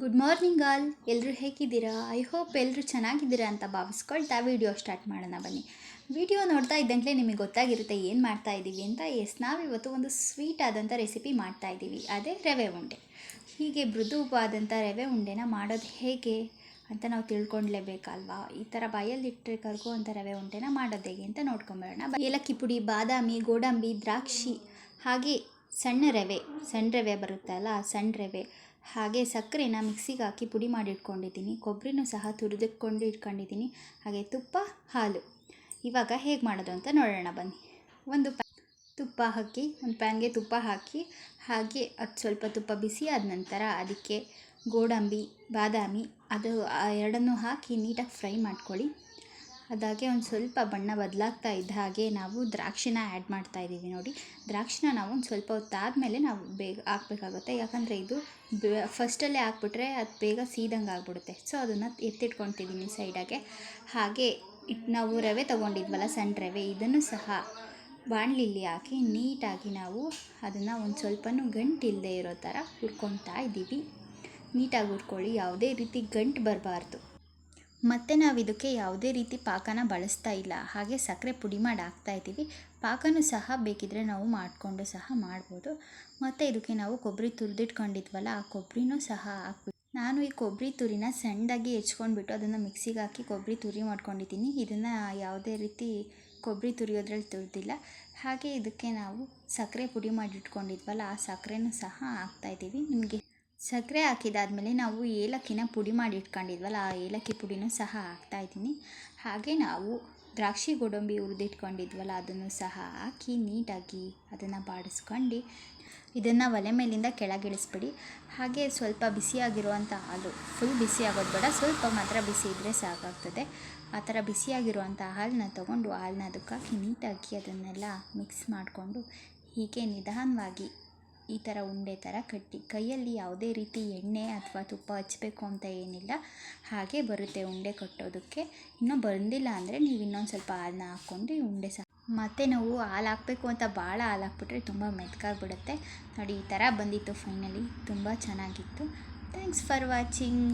Good morning all ಎಲ್ಲರೂ ಹೇಗಿದ್ದೀರಾ? I hope ಎಲ್ಲರೂ ಚೆನ್ನಾಗಿದ್ದೀರಾ ಅಂತ ಭಾವಿಸ್ಕೊಳ್ತಾ ವಿಡಿಯೋ ಸ್ಟಾರ್ಟ್ ಮಾಡೋಣ ಬನ್ನಿ. ವಿಡಿಯೋ ನೋಡ್ತಾ ಇದ್ದಂತಲೇ ನಿಮಗೆ ಗೊತ್ತಾಗಿರುತ್ತೆ ಏನು ಮಾಡ್ತಾ ಇದ್ದೀವಿ ಅಂತ. ಎಸ್ ನಾವಿವತ್ತು ಒಂದು ಸ್ವೀಟ್ ಆದಂಥ ರೆಸಿಪಿ ಮಾಡ್ತಾ ಇದ್ದೀವಿ. ಅದೇ ರವೆ ಉಂಡೆ. ಹೀಗೆ ಮೃದುವಾದಂಥ ರವೆ ಉಂಡೆನ ಮಾಡೋದು ಹೇಗೆ ಅಂತ ನಾವು ತಿಳ್ಕೊಂಡ್ಲೇಬೇಕಲ್ವಾ? ಈ ಥರ ಬಾಯಲ್ಲಿಟ್ಟರೆ ಅಂತ ರವೆ ಉಂಡೆನ ಮಾಡೋದು ಹೇಗೆ ಅಂತ ನೋಡ್ಕೊಂಬರೋಣ. ಏಲಕ್ಕಿ ಪುಡಿ, ಬಾದಾಮಿ, ಗೋಡಂಬಿ, ದ್ರಾಕ್ಷಿ ಹಾಗೆ ಸಣ್ಣ ರವೆ ಸಣ್ಣ ರವೆ ಬರುತ್ತಲ್ಲ, ಸಣ್ಣ ರವೆ. ಹಾಗೆ ಸಕ್ಕರೆನ ಮಿಕ್ಸಿಗೆ ಹಾಕಿ ಪುಡಿ ಮಾಡಿ ಇಟ್ಕೊಂಡಿದ್ದೀನಿ ಕೊಬ್ಬರಿನೂ ಸಹ ತುರಿದಿಟ್ಕೊಂಡು ಇಟ್ಕೊಂಡಿದ್ದೀನಿ ಹಾಗೆ ತುಪ್ಪ, ಹಾಲು. ಇವಾಗ ಹೇಗೆ ಮಾಡೋದು ಅಂತ ನೋಡೋಣ ಬನ್ನಿ. ಒಂದು ಪ್ಯಾ ತುಪ್ಪ ಹಾಕಿ, ಒಂದು ಪ್ಯಾನ್ಗೆ ತುಪ್ಪ ಹಾಕಿ, ಹಾಗೆ ಅದು ಸ್ವಲ್ಪ ತುಪ್ಪ ಬಿಸಿ ಆದ ನಂತರ ಅದಕ್ಕೆ ಗೋಡಂಬಿ, ಬಾದಾಮಿ, ಅದು ಎರಡನ್ನೂ ಹಾಕಿ ನೀಟಾಗಿ ಫ್ರೈ ಮಾಡ್ಕೊಳ್ಳಿ. ಅದಾಗೆ ಒಂದು ಸ್ವಲ್ಪ ಬಣ್ಣ ಬದಲಾಗ್ತಾ ಇದ್ದ ಹಾಗೆ ನಾವು ದ್ರಾಕ್ಷಿನ ಆ್ಯಡ್ ಮಾಡ್ತಾ ಇದ್ದೀವಿ ನೋಡಿ. ದ್ರಾಕ್ಷಿನ ನಾವು ಒಂದು ಸ್ವಲ್ಪ ಹೊತ್ತಾದಮೇಲೆ ನಾವು ಬೇಗ ಹಾಕ್ಬೇಕಾಗುತ್ತೆ. ಯಾಕಂದರೆ ಇದು ಫಸ್ಟಲ್ಲೇ ಹಾಕ್ಬಿಟ್ರೆ ಅದು ಬೇಗ ಸೀದಂಗೆ ಆಗ್ಬಿಡುತ್ತೆ. ಸೊ ಅದನ್ನು ಎತ್ತಿಟ್ಕೊತಿದ್ದೀನಿ ಸೈಡಾಗೆ ಹಾಗೆ ಇಟ್, ನಾವು ರವೆ ತೊಗೊಂಡಿದ್ವಲ್ಲ ಸಣ್ಣ ರವೆ, ಇದನ್ನು ಸಹ ಬಾಣಲಿಲಿ ಹಾಕಿ ನೀಟಾಗಿ ನಾವು ಅದನ್ನು ಒಂದು ಸ್ವಲ್ಪನೂ ಗಂಟಿಲ್ಲದೆ ಇರೋ ಥರ ಹುರ್ಕೊತಾ ಇದ್ದೀವಿ. ನೀಟಾಗಿ ಹುರ್ಕೊಳ್ಳಿ. ಯಾವುದೇ ರೀತಿ ಗಂಟು ಬರಬಾರ್ದು. ಮತ್ತು ನಾವು ಇದಕ್ಕೆ ಯಾವುದೇ ರೀತಿ ಪಾಕನ ಬಳಸ್ತಾ ಇಲ್ಲ. ಹಾಗೆ ಸಕ್ಕರೆ ಪುಡಿ ಮಾಡಿ ಹಾಕ್ತಾ ಇದ್ದೀವಿ. ಪಾಕನೂ ಸಹ ಬೇಕಿದ್ದರೆ ನಾವು ಮಾಡಿಕೊಂಡು ಸಹ ಮಾಡ್ಬೋದು. ಮತ್ತು ಇದಕ್ಕೆ ನಾವು ಕೊಬ್ಬರಿ ತುರಿದಿಟ್ಕೊಂಡಿದ್ವಲ್ಲ, ಆ ಕೊಬ್ಬರಿನೂ ಸಹ ಹಾಕ್ಬಿಟ್ಟು ನಾನು ಈ ಕೊಬ್ಬರಿ ತುರಿನ ಸಣ್ಣದಾಗಿ ಹೆಚ್ಕೊಂಡ್ಬಿಟ್ಟು ಅದನ್ನು ಮಿಕ್ಸಿಗೆ ಹಾಕಿ ಕೊಬ್ಬರಿ ತುರಿ ಮಾಡ್ಕೊಂಡಿದ್ದೀನಿ. ಇದನ್ನು ಯಾವುದೇ ರೀತಿ ಕೊಬ್ಬರಿ ತುರಿಯೋದ್ರಲ್ಲಿ ತುರಿದಿಲ್ಲ. ಹಾಗೆ ಇದಕ್ಕೆ ನಾವು ಸಕ್ಕರೆ ಪುಡಿ ಮಾಡಿ ಇಟ್ಕೊಂಡಿದ್ವಲ್ಲ ಆ ಸಕ್ಕರೆನೂ ಸಹ ಹಾಕ್ತಾಯಿದ್ದೀವಿ ನಿಮಗೆ ಸಕ್ಕರೆ ಹಾಕಿದಾದ್ಮೇಲೆ ನಾವು ಏಲಕ್ಕಿನ ಪುಡಿ ಮಾಡಿ ಇಟ್ಕೊಂಡಿದ್ವಲ್ಲ, ಆ ಏಲಕ್ಕಿ ಪುಡಿನೂ ಸಹ ಹಾಕ್ತಾ ಇದ್ದೀನಿ. ಹಾಗೆ ನಾವು ದ್ರಾಕ್ಷಿ ಗೋಡಂಬಿ ಹುರಿದಿಟ್ಕೊಂಡಿದ್ವಲ್ಲ, ಅದನ್ನು ಸಹ ಹಾಕಿ ನೀಟಾಗಿ ಅದನ್ನು ಬಾಡಿಸ್ಕೊಂಡು ಇದನ್ನು ಒಲೆ ಮೇಲಿಂದ ಕೆಳಗಿಳಿಸ್ಬಿಡಿ. ಹಾಗೆ ಸ್ವಲ್ಪ ಬಿಸಿಯಾಗಿರುವಂಥ ಹಾಲು ಫುಲ್ ಬಿಸಿ ಆಗೋದು ಬೇಡ, ಸ್ವಲ್ಪ ಮಾತ್ರ ಬಿಸಿ ಇದ್ದರೆ ಸಾಕಾಗ್ತದೆ. ಆ ಥರ ಬಿಸಿಯಾಗಿರುವಂಥ ಹಾಲನ್ನ ತೊಗೊಂಡು ಹಾಲನ್ನ ಅದಕ್ಕೆ ಹಾಕಿ ನೀಟಾಗಿ ಅದನ್ನೆಲ್ಲ ಮಿಕ್ಸ್ ಮಾಡಿಕೊಂಡು ಹೀಗೆ ನಿಧಾನವಾಗಿ ಈ ಥರ ಉಂಡೆ ಥರ ಕಟ್ಟಿ, ಕೈಯಲ್ಲಿ ಯಾವುದೇ ರೀತಿ ಎಣ್ಣೆ ಅಥವಾ ತುಪ್ಪ ಹಚ್ಚಬೇಕು ಅಂತ ಏನಿಲ್ಲ, ಹಾಗೆ ಬರುತ್ತೆ ಉಂಡೆ ಕಟ್ಟೋದಕ್ಕೆ. ಇನ್ನೂ ಬಂದಿಲ್ಲ ಅಂದರೆ ನೀವು ಇನ್ನೊಂದು ಸ್ವಲ್ಪ ಹಾಲನ್ನ ಹಾಕ್ಕೊಂಡು ಉಂಡೆ ಸಹ. ಮತ್ತು ನಾವು ಹಾಲು ಹಾಕಬೇಕು ಅಂತ ಭಾಳ ಹಾಲು ಹಾಕ್ಬಿಟ್ರೆ ತುಂಬ ಮೆತ್ಕಾಗ್ಬಿಡುತ್ತೆ ನೋಡಿ, ಈ ಥರ ಬಂದಿತ್ತು ಫೈನಲಿ ತುಂಬ ಚೆನ್ನಾಗಿತ್ತು. Thanks for watching